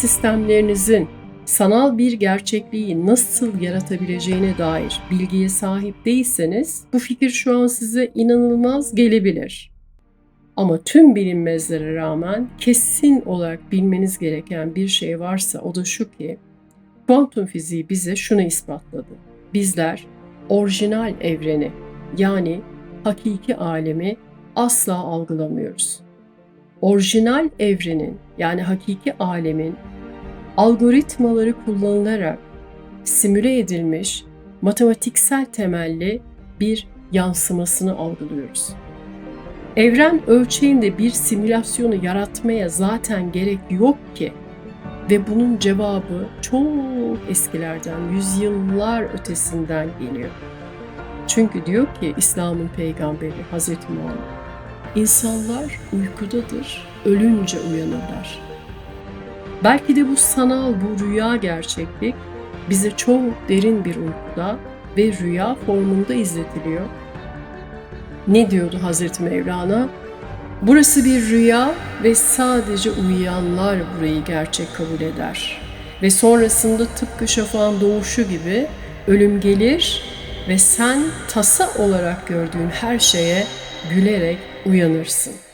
sistemlerinizin sanal bir gerçekliği nasıl yaratabileceğine dair bilgiye sahip değilseniz bu fikir şu an size inanılmaz gelebilir. Ama tüm bilinmezlere rağmen kesin olarak bilmeniz gereken bir şey varsa o da şu ki kuantum fiziği bize şunu ispatladı. Bizler orijinal evreni yani hakiki alemi asla algılamıyoruz. Orijinal evrenin yani hakiki alemin algoritmaları kullanılarak simüle edilmiş matematiksel temelli bir yansımasını algılıyoruz. Evren ölçeğinde bir simülasyonu yaratmaya zaten gerek yok ki ve bunun cevabı çok eskilerden, yüzyıllar ötesinden geliyor. Çünkü diyor ki İslam'ın peygamberi Hazreti Muhammed, insanlar uykudadır, ölünce uyanırlar. Belki de bu sanal, bu rüya gerçeklik bize çok derin bir uykuda ve rüya formunda izletiliyor. Ne diyordu Hazreti Mevlana? Burası bir rüya ve sadece uyuyanlar burayı gerçek kabul eder. Ve sonrasında tıpkı şafağın doğuşu gibi ölüm gelir ve sen tasa olarak gördüğün her şeye gülerek uyanırsın.''